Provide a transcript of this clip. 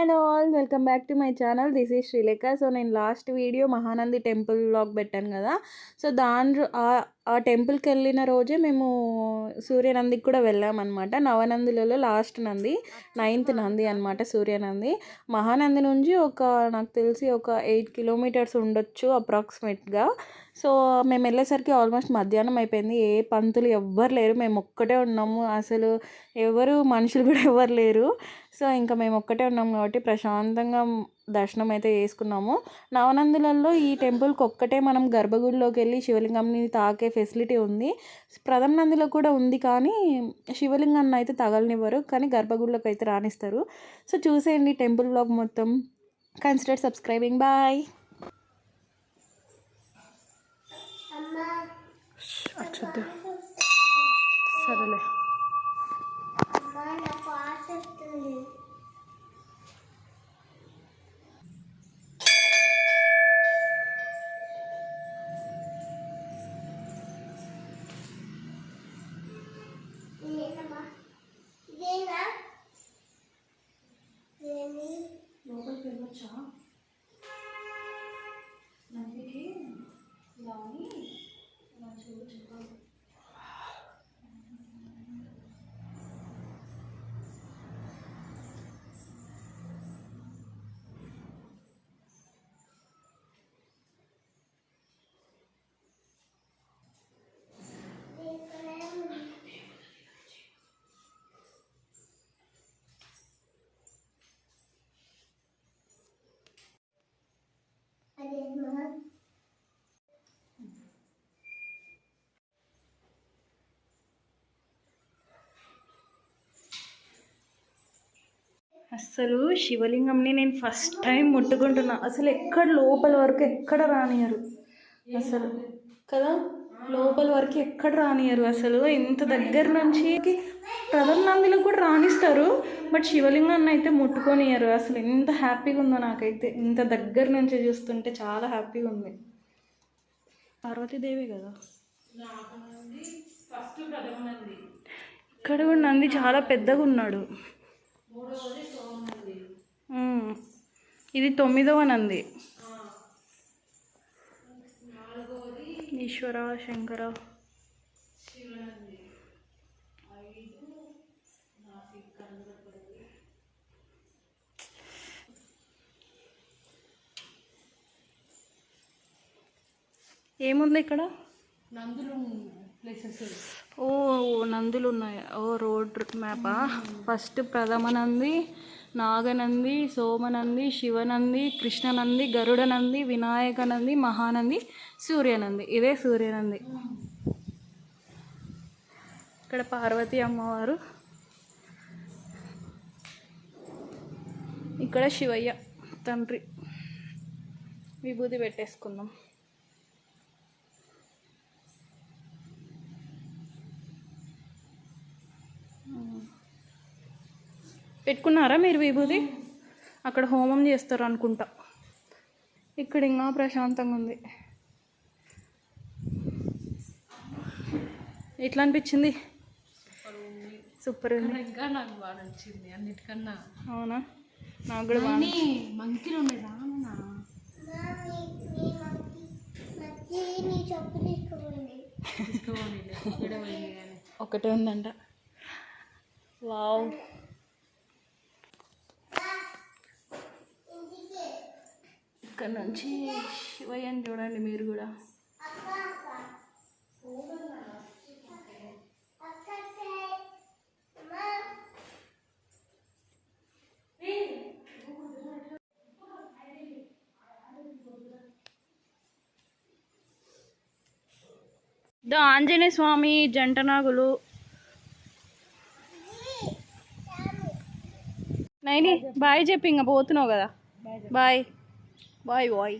Hello all welcome back to my channel. This is Srilekha. So నేను last video Mahanandi temple blog పెట్టాను కదా. So దాని ఆ- టెంపుల్కి వెళ్ళిన రోజే మేము సూర్యనందికి కూడా వెళ్ళామన్నమాట. నవనందులలో లాస్ట్ నంది నైన్త్ నంది అనమాట సూర్యనంది. మహానంది నుంచి ఒక నాకు తెలిసి ఒక ఎయిట్ కిలోమీటర్స్ ఉండొచ్చు అప్రాక్సిమేట్గా. సో మేము వెళ్ళేసరికి ఆల్మోస్ట్ మధ్యాహ్నం అయిపోయింది. ఏ పంతులు ఎవ్వరు లేరు. మేము ఒక్కటే ఉన్నాము. అసలు ఎవరు మనుషులు కూడా ఎవరు లేరు. సో ఇంకా మేము ఒక్కటే ఉన్నాం కాబట్టి ప్రశాంతంగా దర్శనం అయితే చేసుకున్నాము. నవనందులలో ఈ టెంపుల్కి ఒక్కటే మనం గర్భగుడిలోకి వెళ్ళి శివలింగంని తాకే ఫెసిలిటీ ఉంది. ప్రథమ నందిలో కూడా ఉంది కానీ శివలింగాన్ని అయితే తగలనివ్వరు. కానీ గర్భగుడిలోకి అయితే రానిస్తారు సో చూసేయండి టెంపుల్ బ్లాగ్ మొత్తం. Consider subscribing. బాయ్. సరేలే. 完成 అస్సలు శివలింగంని నేను ఫస్ట్ టైం ముట్టుకుంటున్నా. అసలు ఎక్కడ లోపల వరకు ఎక్కడ రానియరు అసలు కదా? లోపల వరకు ఎక్కడ రానియరు అసలు ఇంత దగ్గర నుంచి ప్రధాన నందిలో కూడా రాణిస్తారు బట్ శివలింగాన్ని అయితే ముట్టుకొనియరు అసలు ఎంత హ్యాపీగా ఉందో నాకైతే. ఇంత దగ్గర నుంచి చూస్తుంటే చాలా హ్యాపీగా ఉంది. పార్వతీదేవి కదా? ఇక్కడ కూడా నంది చాలా పెద్దగా ఉన్నాడు. ఇది తొమ్మిదవ నంది ఈశ్వర శంకర. ఏముంది ఇక్కడ? నందులు ప్లేసెస్ ఓ నందులు ఉన్నాయి ఓ రోడ్ మ్యాపా? ఫస్ట్ ప్రథమ నంది నాగనంది సోమనంది శివనంది కృష్ణనంది గరుడనంది వినాయక నంది మహానంది సూర్యనంది. ఇదే సూర్యనంది. ఇక్కడ పార్వతీ అమ్మవారు. ఇక్కడ శివయ్య తండ్రి. విభూతి పెట్టేసుకుందాం. పెట్టుకున్నారా మీరు విభూది అక్కడ హోమం చేస్తారు అనుకుంటా. ఇక్కడ ఇంకా ప్రశాంతంగా ఉంది. ఎట్లా అనిపించింది? సూపర్ ఉంది. ఇంకా నాకు బాగా నచ్చింది అన్నిటికన్నా. అవునా? నాకు కూడా బాగా మంకీలు ఒకటే ఉందంట. వావ్. ఇక్కడ నుంచి వేయండి చూడండి మీరు కూడా. ద ఆంజనేయ స్వామి జంట నాగులు. నైని బాయ్ చెప్పి ఇంకా పోతున్నావు కదా. బాయ్. Bye bye